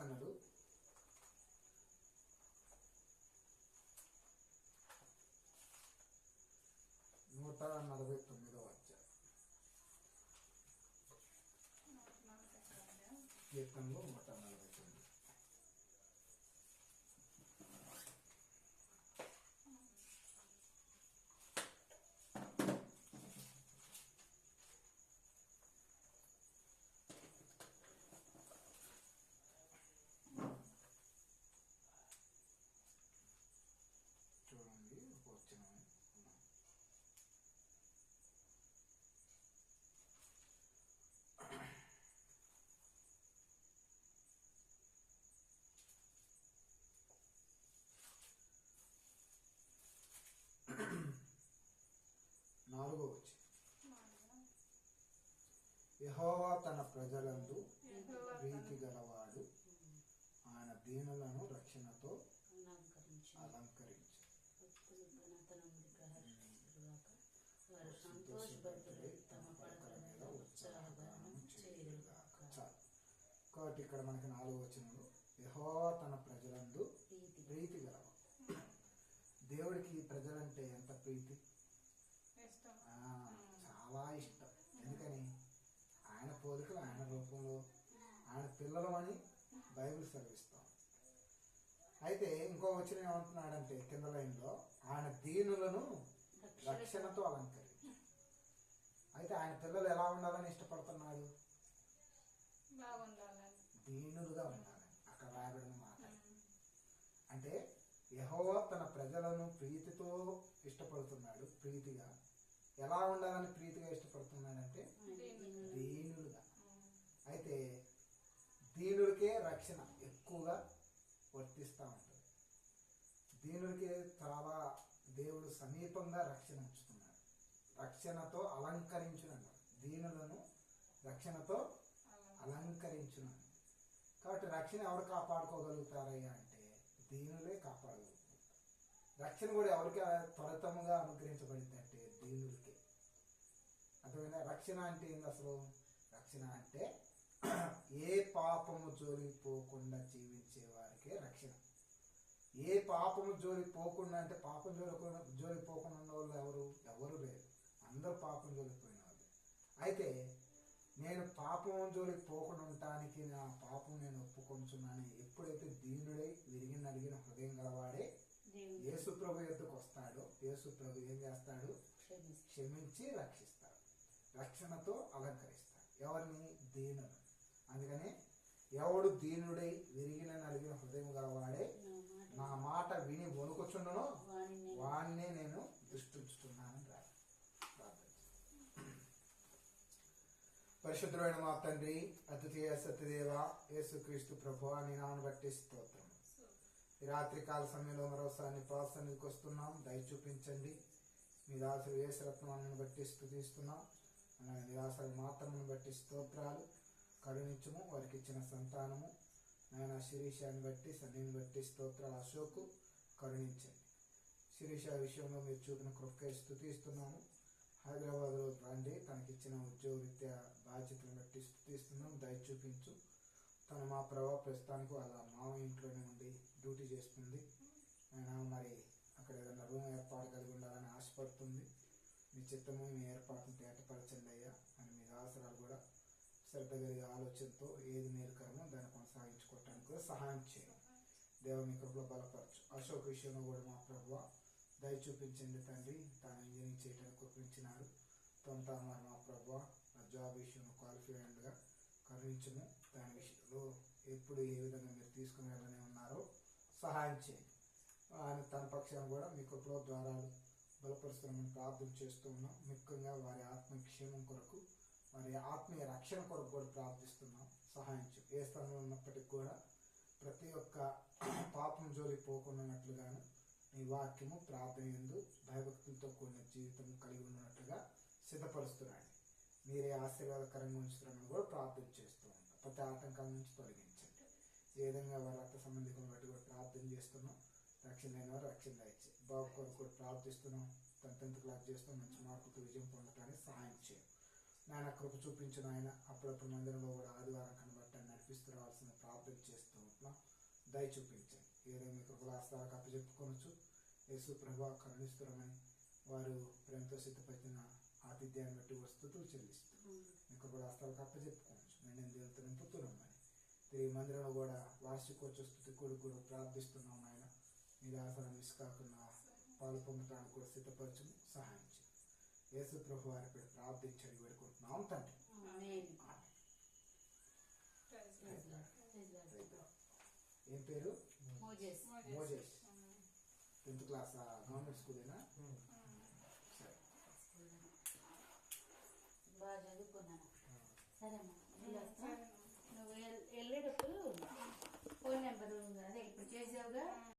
అన్నాడు. నూట నలభై తొమ్మిదో అధ్యాయం. కీర్తనలో నూట నలభై తన ప్రజలందు ప్రీతి గలవాడు. ఆయన దీనులను రక్షణతో అలంకరించి కాబట్టి ఇక్కడ మనకి నాలుగు వచనంలో యెహోవా తన ప్రజలందు ప్రీతి గలవాడు. దేవుడికి ప్రజలంటే ఎంత ప్రీతి? చాలా ఇష్టం. పోలికలు ఆయన రూపంలో ఆయన పిల్లలు అని బైబిల్ సెలవిస్తాం. అయితే ఇంకో వచ్చిన ఏమంటున్నాడంటే కింద లైన్లో ఆయన దీనులను రక్షణతో అలంకరించు. అయితే ఆయన పిల్లలు ఎలా ఉండాలని ఇష్టపడుతున్నాడు? దీనులుగా ఉండాలని. అక్కడ రాయబడిన మాట. అంటే యెహోవా తన ప్రజలను ప్రీతితో ఇష్టపడుతున్నాడు. ప్రీతిగా. ఎలా ఉండాలని ప్రీతిగా ఇష్టపడుతున్నాడంటే దీనులుగా అయితే దీనుడికే రక్షణ ఎక్కువగా వర్తిస్తూ ఉంటుంది దీనికి చాలా దేవుడు సమీపంగా రక్షణ ఇచ్చుతున్నాడు రక్షణతో అలంకరించునన్నాడు దీనులను రక్షణతో అలంకరించును కాబట్టి రక్షణ ఎవరు కాపాడుకోగలుగుతారయ్యా అంటే దీనులే కాపాడగలుగుతారు. రక్షణ కూడా ఎవరికి త్వరితముగా అనుగ్రహించబడింది అంటే దీనులకే. అర్థమైనా రక్షణ అంటే ఏంది అసలు? రక్షణ అంటే ఏ పాపము జోలికి పోకుండా జీవించే ఏ పాపము జోలి పోకుండా అంటే పాపం జోలి జోలి పోకుండా ఉన్న వాళ్ళు ఎవరు? ఎవరు లేరు. అందరూ పాపం జోలికి పోయిన వాళ్ళు. అయితే నేను పాపం జోలికి పోకుండా ఉండటానికి నా పాపం నేను ఒప్పుకొంచున్నాను. ఎప్పుడైతే దీనుడై విరిగి నడిగిన హృదయం గలవాడే దేవుని యేసు ప్రభు ఎద్దుకు వస్తాడో యేసు ప్రభు ఏం చేస్తాడు? క్షమించి. క్షమించి రక్షిస్తాడు. రక్షణతో అలంకరిస్తాడు. ఎవరిని? దీనుడు. అందుకని ఎవడు దీనుడై విరిగిన నలిగిన హృదయం గలవాడే నా మాట విని వణుకుచుండను వాణ్ణే నేను దృష్టించుతున్నానని పరిశుద్ధమైన మా తండ్రి అతిథియ సత్యదేవ యేసుక్రీస్తు ప్రభు అని నామను బట్టి స్తోత్రం. రాత్రి కాల సమయంలో మరోసారి నీ ప్రాసన్నిధికి వస్తున్నాం. దయ చూపించండి. మీ దాసులు వేసరత్నాన్ని బట్టి స్థుతిస్తున్నాం నిరాశలు మాత్రమును బట్టి స్తోత్రాలు. కరుణించము వారికి ఇచ్చిన సంతానము. నాయన శిరీషాన్ని బట్టి సన్నిని బట్టి స్తోత్రాలు అశోకు కరుణించండి. శిరీష విషయంలో మీరు చూపిన కృపకే స్థుతిస్తున్నాము. హైదరాబాద్లో రండి తనకిచ్చిన ఉద్యోగ రీత్యా బాధ్యతలను బట్టి స్థుతిస్తున్నాం దయ చూపించు. తను మా ప్రభావ ప్రస్తుతానికి వాళ్ళ మామ ఇంట్లోనే ఉండి డ్యూటీ చేస్తుంది. ఆయన మరి అక్కడ ఏదైనా రూమ్ ఏర్పాటు కలిగి ఉండాలని ఆశపడుతుంది. మీ చిత్తము మీ ఏర్పాటును తేటపరచండి అయ్యా అని మీ అవసరాలు కూడా శ్రద్ధ కలిగే ఆలోచనతో ఏది మేలుకరమో దాన్ని కొనసాగించుకోవటానికి కూడా సహాయం చేయండి. దేవ మీ కృపలో బలపరచు. అశోక్ విషయంలో కూడా మా ప్రభు దయ చూపించండి తండ్రి. తాను ఇంజనీరింగ్ చేయడానికి కృపించినాడు. తను తాను మరి మా ప్రభు ఆ జాబ్ విషయంలో క్వాలిఫై అయ్యిందిగా కరుణించము. దాని విషయంలో ఎప్పుడు ఏ విధంగా మీరు తీసుకుని వెళ్ళనే ఉన్నారో సహాయం చేయండి. ఆయన తన పక్షాన్ని కూడా మీ కృపలో ద్వారాలు బలపరుస్తామని ప్రార్థన చేస్తూ ఉన్నాం. ముఖ్యంగా వారి ఆత్మక్షేమం కొరకు మరి ఆత్మీయ రక్షణ కొరకు కూడా ప్రార్థిస్తున్నాం. సహాయం ఏ స్థలంలో ఉన్నప్పటికీ కూడా ప్రతి ఒక్క పాపం జోలికి పోకుండా నీ మీ వాక్యము ప్రార్థన ఎందు భయభక్తులతో కూడిన జీవితం కలిగి ఉన్నట్లుగా సిద్ధపరుస్తున్నాడు. మీరే ఆశీర్వాదకరంగా ఉంచుతారని కూడా ప్రార్థన చేస్తూ ఉంటాం ప్రతి ఆటంకాల నుంచి తొలగించండి. ఏ విధంగా వారి రక్త సంబంధికులను బట్టి కూడా ప్రార్థన చేస్తున్నాం. రక్షణ లేని వారు రక్షణ దాయిచ్చి బాబు కొరకు కూడా ప్రార్థిస్తున్నాం. తన టెన్త్ క్లాస్ చేస్తూ మంచి మార్కులతో విజయం పొందటానికి సహాయం చేయండి. నాయన కృప చూపించిన ఆయన అప్పుడప్పుడు మందిరంలో కూడా ఆదివారం కనబట్టి నడిపిస్తూ రావాల్సిన ప్రార్థన చేస్తూ ఉంటున్నాం దయ చూపించండి. ఏదో మీ కృపల ఆస్తాలకు అప్పచెప్పుకోవచ్చు యేసు ప్రభా కరుణిస్తురమని వారు ప్రేమతో సిద్ధపరిచిన ఆతిథ్యాన్ని బట్టి వస్తుతులు చెల్లిస్తూ మీ కృపల ఆస్తాలకు అప్పచెప్పుకోవచ్చు నేను దేవునితో నింపుతున్నామని తిరిగి మందిరంలో కూడా వార్షికోత్సవ స్థుతి కొడుకు కూడా ప్రార్థిస్తున్నాం ఆయన మీరు ఆసనం మిస్ కాకుండా పాలు పొందడానికి కూడా సిద్ధపరచము సహాయం యేసు ప్రభు వారి పేరు ప్రార్థించని వేడుకుంటున్నాం తండ్రి. ఏం పేరు? మోజెస్. టెన్త్ క్లాస్ గవర్నమెంట్ స్కూలేనా? సరే. బాగా చదువుకున్నాను. సరే అమ్మా